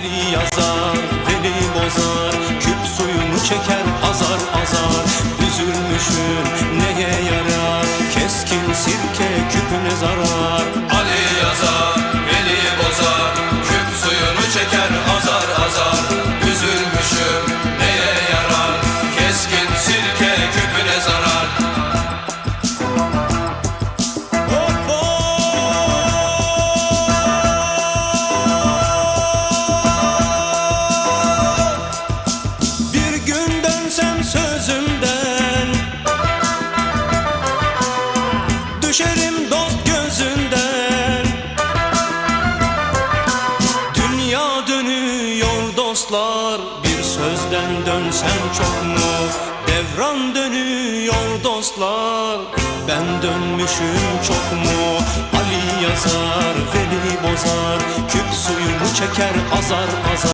Ali yazar, Veli bozar Küp suyunu çeker azar azar. Üzülmüşüm neye yarar? Keskin sirke küpüne zarar. Ali dostlar Bir sözden dönsem çok mu? Devran dönüyor dostlar Ben dönmüşüm çok mu? Ali yazar Veli bozar Küp suyunu çeker azar azar